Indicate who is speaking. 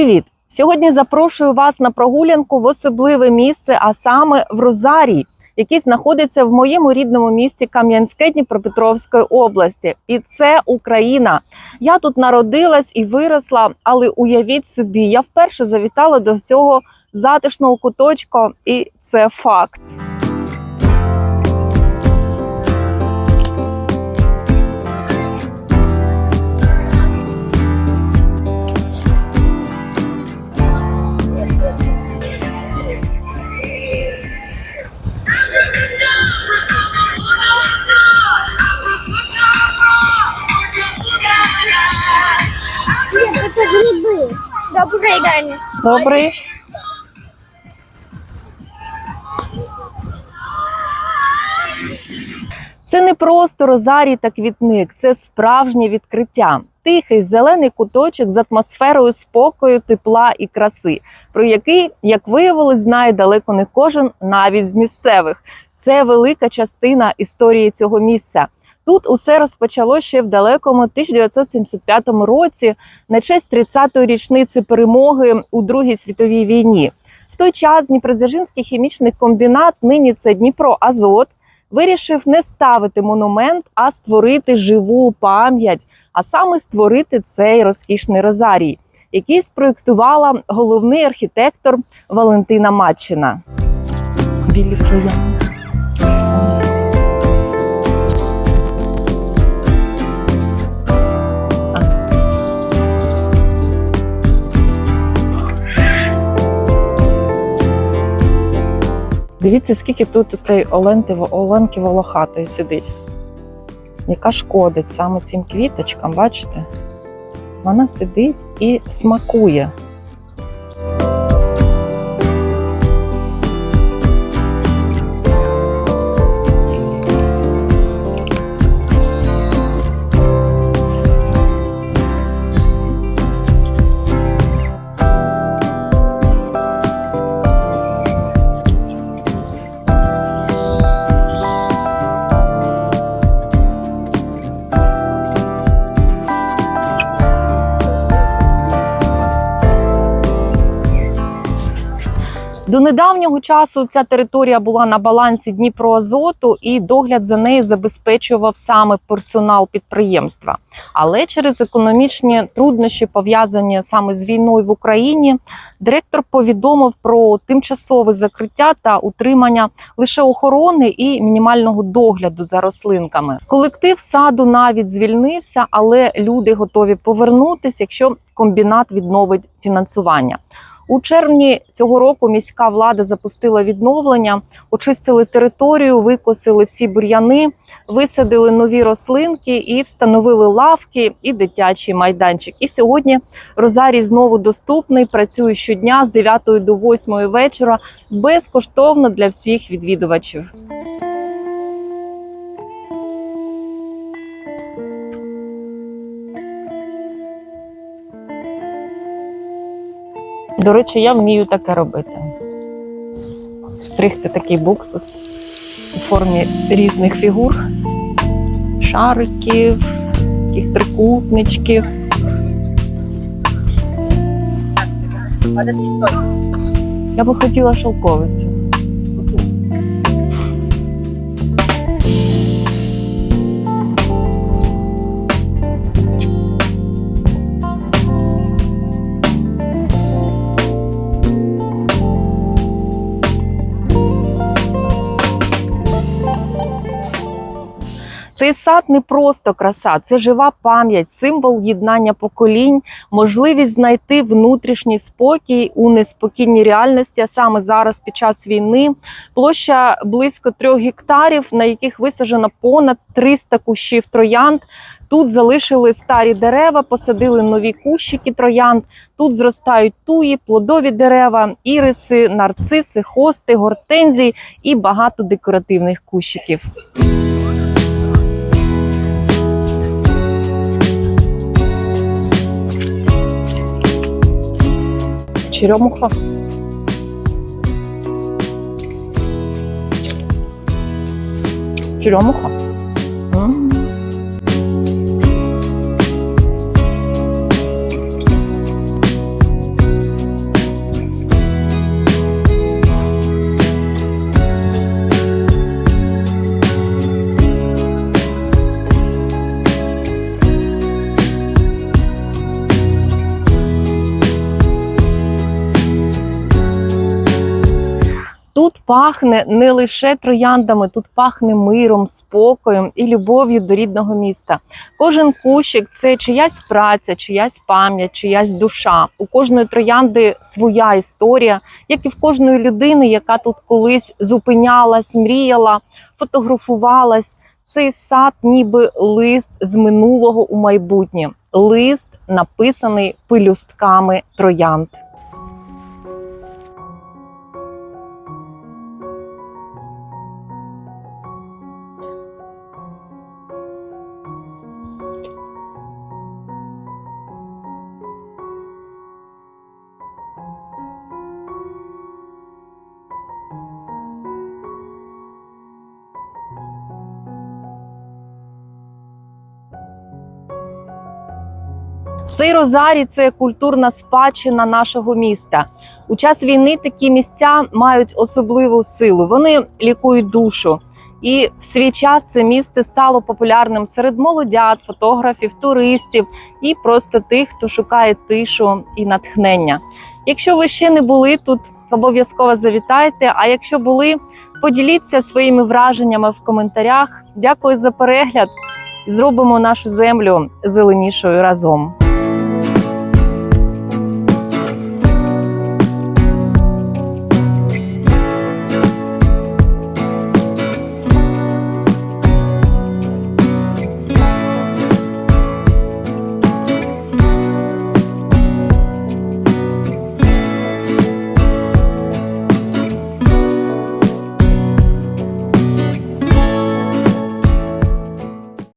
Speaker 1: Привіт! Сьогодні запрошую вас на прогулянку в особливе місце, а саме в Розарій, який знаходиться в моєму рідному місті Кам'янське Дніпропетровської області. І це Україна. Я тут народилась і виросла, але уявіть собі, я вперше завітала до цього затишного куточка, і це факт.
Speaker 2: Добрый день.
Speaker 1: Добрий. Це не просто розарій та квітник, це справжнє відкриття. Тихий зелений куточок з атмосферою спокою, тепла і краси, про який, як виявилось, знає далеко не кожен, навіть з місцевих. Це велика частина історії цього місця. Тут усе розпочалося ще в далекому 1975 році на честь 30-ї річниці перемоги у Другій світовій війні. В той час Дніпродзержинський хімічний комбінат, нині це Дніпро Азот, вирішив не ставити монумент, а створити живу пам'ять, а саме створити цей розкішний розарій, який спроєктувала головний архітектор Валентина Матчина. Білі Дивіться, скільки тут цей Оленки, Волохатої сидить. Яка шкодить саме цим квіточкам, бачите? Вона сидить і смакує. До недавнього часу ця територія була на балансі Дніпроазоту, і догляд за нею забезпечував саме персонал підприємства. Але через економічні труднощі, пов'язані саме з війною в Україні, директор повідомив про тимчасове закриття та утримання лише охорони і мінімального догляду за рослинками. Колектив саду навіть звільнився, але люди готові повернутися, якщо комбінат відновить фінансування. У червні цього року міська влада запустила відновлення, очистили територію, викосили всі бур'яни, висадили нові рослинки і встановили лавки і дитячий майданчик. І сьогодні Розарій знову доступний. Працює щодня з 9 до 8 вечора безкоштовно для всіх відвідувачів. До речі, я вмію таке робити. Стригти такий буксус у формі різних фігур, шариків, таких трикутничків. Я би хотіла шовковицю. Цей сад не просто краса, це жива пам'ять, символ єднання поколінь, можливість знайти внутрішній спокій у неспокійній реальності. А саме зараз, під час війни, площа близько трьох гектарів, на яких висаджено понад 300 кущів троянд. Тут залишили старі дерева, посадили нові кущики троянд. Тут зростають туї, плодові дерева, іриси, нарциси, хости, гортензії і багато декоративних кущиків. Черемуха. Черемуха. М. Пахне не лише трояндами, тут пахне миром, спокоєм і любов'ю до рідного міста. Кожен кущик це чиясь праця, чиясь пам'ять, чиясь душа. У кожної троянди своя історія, як і в кожної людини, яка тут колись зупинялась, мріяла, фотографувалась. Цей сад, ніби лист з минулого у майбутнє, лист написаний пелюстками троянд. Цей розарій це культурна спадщина нашого міста. У час війни такі місця мають особливу силу. Вони лікують душу. І в свій час це місце стало популярним серед молодят, фотографів, туристів і просто тих, хто шукає тишу і натхнення. Якщо ви ще не були тут, обов'язково завітайте. А якщо були, поділіться своїми враженнями в коментарях. Дякую за перегляд. Зробимо нашу землю зеленішою разом.